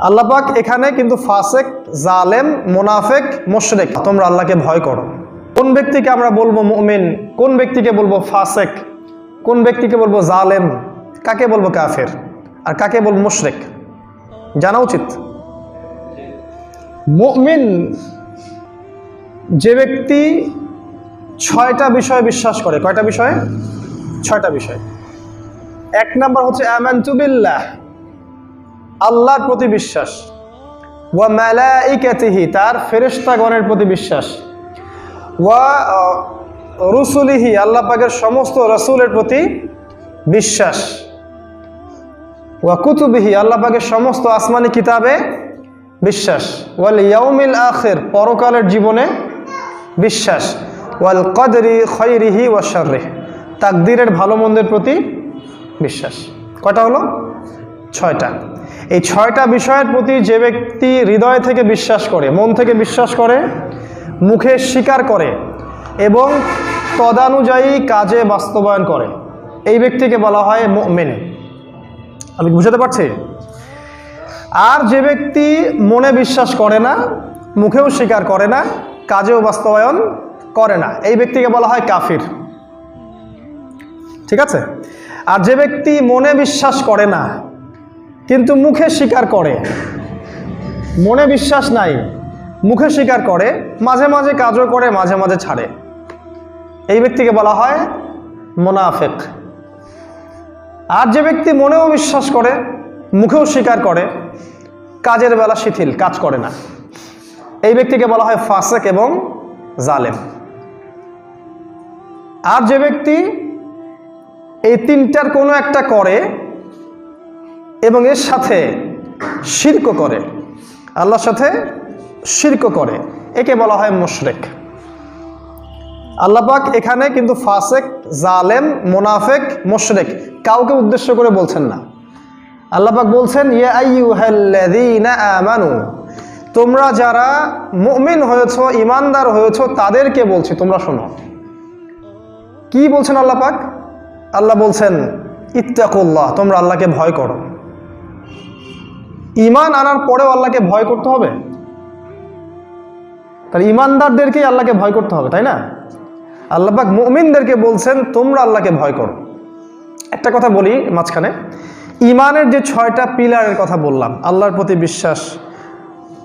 আল্লাপাক এখানে কিন্তু ফাসেক, জালেম, মোনাফেক, মোশরেক। তোমরা আল্লাহকে ভয় করো। কোন ব্যক্তিকে আমরা বলব মুমিন? কোন ব্যক্তিকে বলব ফাসেক? কোন ব্যক্তিকে বলব জালেম? কাকে বলব কাফের? আর কাকে বলব মুশরেক? জানা উচিত? মুমিন যে ব্যক্তি ছয়টা বিষয়ে বিশ্বাস করে। কয়টা বিষয়ে? ছয়টা বিষয়। এক নাম্বার হচ্ছে আমান্তুবিল্লাহ আল্লাহর প্রতি বিশ্বাস। ওয়া মালাইকাতিহি, তার ফেরেশতাগণের প্রতি বিশ্বাস। ওয়া রুসুলিহি, আল্লাহ পাকের সমস্ত রসুলের প্রতি বিশ্বাস। ওয়া কুতুবিহি, আল্লাহ পাকের সমস্ত আসমানি কিতাবে বিশ্বাস। ওয়াল ইয়াউমিল আখির, পরকালের জীবনে বিশ্বাস। ওয়াল কদরি খৈরিহি ওয়া শাররিহ, তাকদিরের ভালো মন্দের প্রতি বিশ্বাস। কয়টা হলো? ছয়টা। এই ছয়টা বিষয়ের প্রতি যে ব্যক্তি হৃদয় থেকে বিশ্বাস করে, মন থেকে বিশ্বাস করে, মুখে স্বীকার করে এবং তদানুযায়ী কাজে বাস্তবায়ন করে, এই ব্যক্তিকে বলা হয় মেন আমি বুঝাতে পারছি? আর যে ব্যক্তি মনে বিশ্বাস করে না, মুখেও স্বীকার করে না, কাজেও বাস্তবায়ন করে না, এই ব্যক্তিকে বলা হয় কাফির। ঠিক আছে? আর যে ব্যক্তি মনে বিশ্বাস করে না কিন্তু মুখে স্বীকার করে। মনে বিশ্বাস নাই, মুখে স্বীকার করে, মাঝে মাঝে কাজও করে, মাঝে মাঝে ছাড়ে। এই ব্যক্তিকে বলা হয় মোনাফেক। আর যে ব্যক্তি মনেও বিশ্বাস করে, মুখেও স্বীকার করে, কাজের বেলা শিথিল, কাজ করে না। এই ব্যক্তিকে বলা হয় ফাসেক এবং জালেম। আর যে ব্যক্তি এই তিনটার কোনো একটা করে এবং এর সাথে শির্ক করে। আল্লাহর সাথে শির্ক করে। একে বলা হয় মুশরেক। আল্লাপাক এখানে কিন্তু ফাসেক, জালেম, মোনাফেক, মোশরেক কাউকে উদ্দেশ্য করে বলছেন না। আল্লাপাক বলছেন আমানু, তোমরা যারা মুমিন হয়েছো ইমানদার হয়েছো, তাদেরকে বলছি, তোমরা শোনো। কি বলছেন আল্লাপাক? আল্লাহ বলছেন, ইত্তাকুল্লাহ, তোমরা আল্লাহকে ভয় করো। ইমান আনার পরেও আল্লাহকে ভয় করতে হবে? তাহলে ইমানদারদেরকেই আল্লাহকে ভয় করতে হবে, তাই না? আল্লাহবাক মুমিনদেরকে বলছেন, তোমরা আল্লাহকে ভয় করো। একটা কথা বলি মাঝখানে। ইমানের যে ছয়টা পিলারের কথা বললাম, আল্লাহর প্রতি বিশ্বাস,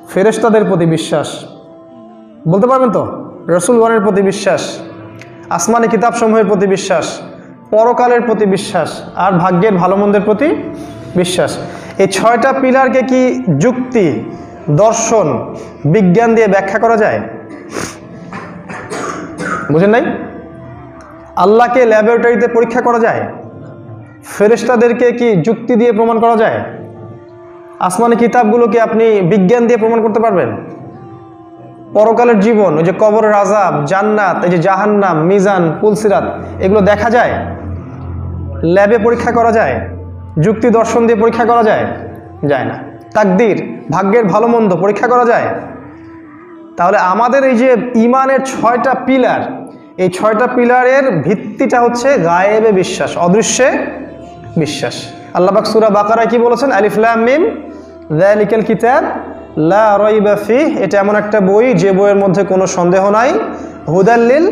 ফেরেশতাদের প্রতি বিশ্বাস, বলতে পারবেন তো? রসুলগণের প্রতি বিশ্বাস, আসমানি কিতাবসমূহের প্রতি বিশ্বাস, পরকালের প্রতি বিশ্বাস, আর ভাগ্যের ভালো মন্দের প্রতি বিশ্বাস। এই ছয়টা পিলারকে কি যুক্তি, দর্শন, বিজ্ঞান দিয়ে ব্যাখ্যা করা যায়? বুঝেন নাই? আল্লাহকে ল্যাবরেটরিতে পরীক্ষা করা যায়। ফেরেশতাদেরকে কি যুক্তি দিয়ে প্রমাণ করা যায়? আসমানি কিতাবগুলোকে আপনি বিজ্ঞান দিয়ে প্রমাণ করতে পারবেন? পরকালের জীবন, ওই যে কবর রাজাব জান্নাত, এই যে জাহান্নাম, মিজান, পুলসিরাত, এগুলো দেখা যায়? ল্যাবে পরীক্ষা করা যায়? যুক্তি দর্শন দিয়ে পরীক্ষা করা যায়? যায় না। তাকদির, ভাগ্যের ভালো মন্দ পরীক্ষা করা যায়? তাহলে আমাদের এই যে ইমানের ছয়টা পিলার, এই ছয়টা পিলারের ভিত্তিটা হচ্ছে গায়েবে বিশ্বাস, অদৃশ্যে বিশ্বাস। আল্লাহবাক সুরা বাকারায় কি বলেছেন? আলিফলাম মিম কিতাব, লা এটা এমন একটা বই, যে বইয়ের মধ্যে কোনো সন্দেহ নাই। হুদাল্লিল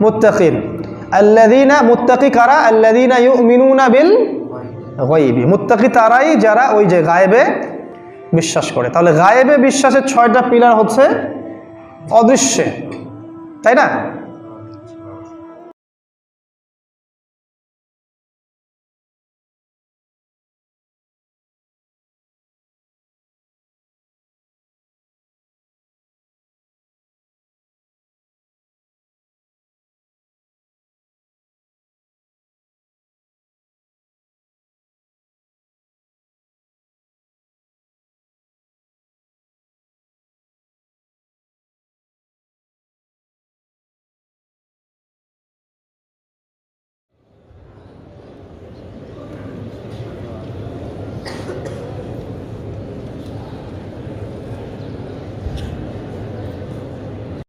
মুত্তাকিন। আল্লাদিনা মুত্তাকি কারা? আল্লাদিনা ইউমিনুনা বিল গাইবি মুত্তাকি তারাই যারা ওই যে গায়েবে বিশ্বাস করে। তাহলে গায়েবে বিশ্বাসের ছয়টা পিলার হচ্ছে অদৃশ্যে। তাই না?